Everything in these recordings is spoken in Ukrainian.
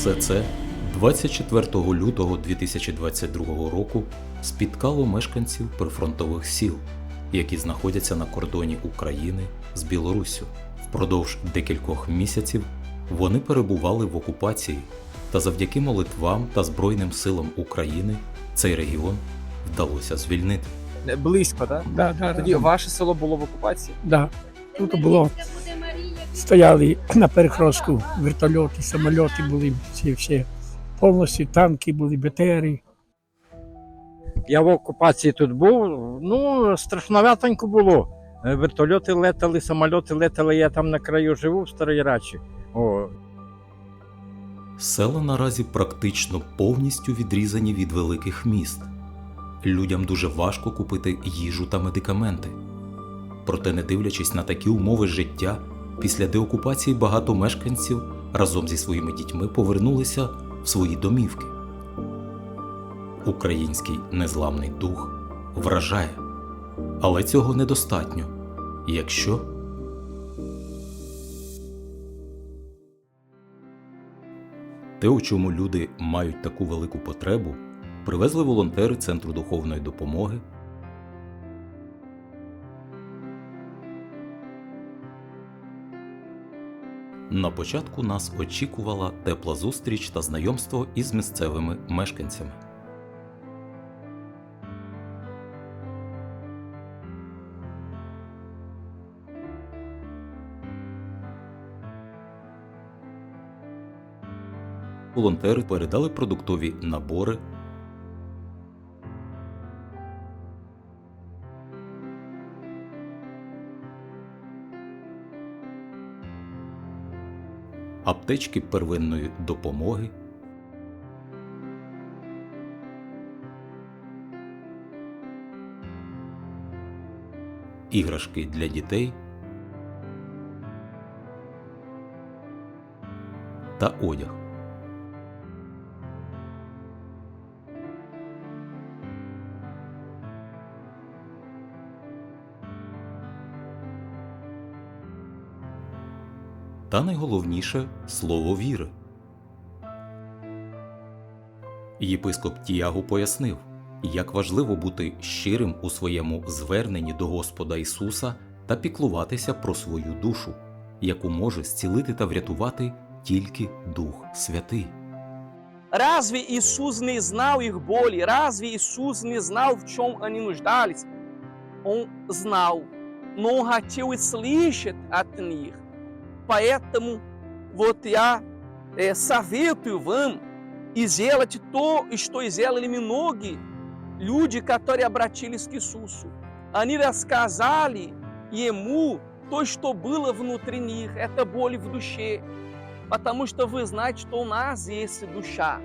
Все це 24 лютого 2022 року спіткало мешканців прифронтових сіл, які знаходяться на кордоні України з Білоруссю. Впродовж декількох місяців вони перебували в окупації, та завдяки молитвам та Збройним силам України цей регіон вдалося звільнити. Близько, так? Да, да, Тоді да, ваше село було в окупації? да. Тут було, стояли на перехрестку вертольоти, самольоти були, всі, всі. Повністю танки були, БТРи. Я в окупації тут був. Ну, страшноватенько було. Е, Вертольоти летали, самольоти летали. Я там на краю живу в Старій Рачі. О, Села наразі практично повністю відрізані від великих міст. Людям дуже важко купити їжу та медикаменти. Проте, не дивлячись на такі умови життя, після деокупації багато мешканців разом зі своїми дітьми повернулися в свої домівки. Український незламний дух вражає, але цього недостатньо, якщо Те, у чому люди мають таку велику потребу, привезли волонтери Центру духовної допомоги. На початку нас очікувала тепла зустріч та знайомство із місцевими мешканцями. Волонтери передали продуктові набори, аптечки первинної допомоги, іграшки для дітей та одяг. Та найголовніше слово віри. Єпископ Тіагу пояснив, як важливо бути щирим у своєму зверненні до Господа Ісуса та піклуватися про свою душу, яку може зцілити та врятувати тільки Дух Святий. Разве Иисус не знал их боли? Разве Иисус не знал, в чем они нуждались? Он знал, но он хотел услышать от них. Поэтому вот я э, советую вам и сделать то, что сделали многие люди, которые обратились к Иисусу. Они рассказали Ему то, что было внутри них, это боль в душе. Потому что вы знаете, что у нас есть душа.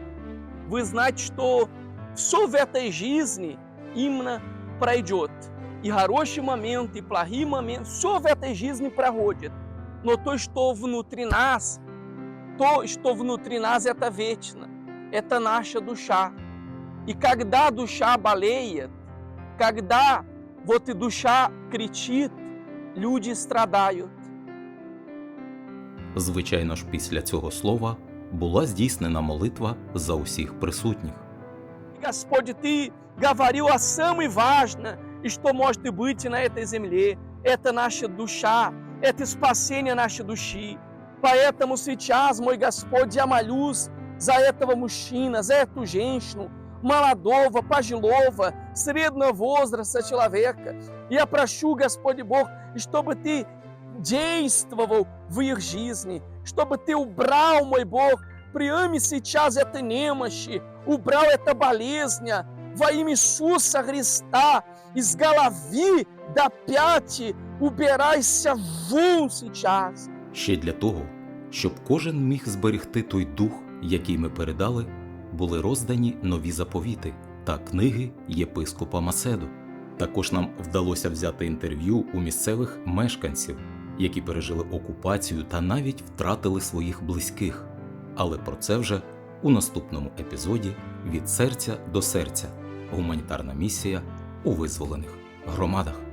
Вы знаете, что все в этой жизни именно пройдет. И хороший момент, и плохие моменты, все в этой жизни проходит. Но то, что внутри нас, то, что внутри нас, это вечно. Это наша душа. И когда душа болеет, когда вот и душа кричит, люди страдают. Звичайно ж, після цього слова була здійснена молитва за усіх присутніх. Господи, Ты говорил о самое важное, и что может быть на этой земле. Это наша душа, это спасение нашей души. Поэтому сейчас, мой Господь, я молюсь за этого мужчина, за эту женщину, молодого, пожилого, среднего возраста человека. Я прошу, Господи Бог, чтобы Ты действовал в их жизни, чтобы Ты убрал, мой Бог, прямо сейчас это немощи, убрал это болезнь во имя Иисуса Христа из головы до пяти, убирайся вон сейчас. Ще для того, щоб кожен міг зберегти той дух, який ми передали, були роздані нові заповіти та книги єпископа Маседу. Також нам вдалося взяти інтерв'ю у місцевих мешканців, які пережили окупацію та навіть втратили своїх близьких. Але про це вже у наступному епізоді від серця до серця гуманітарна місія у визволених громадах.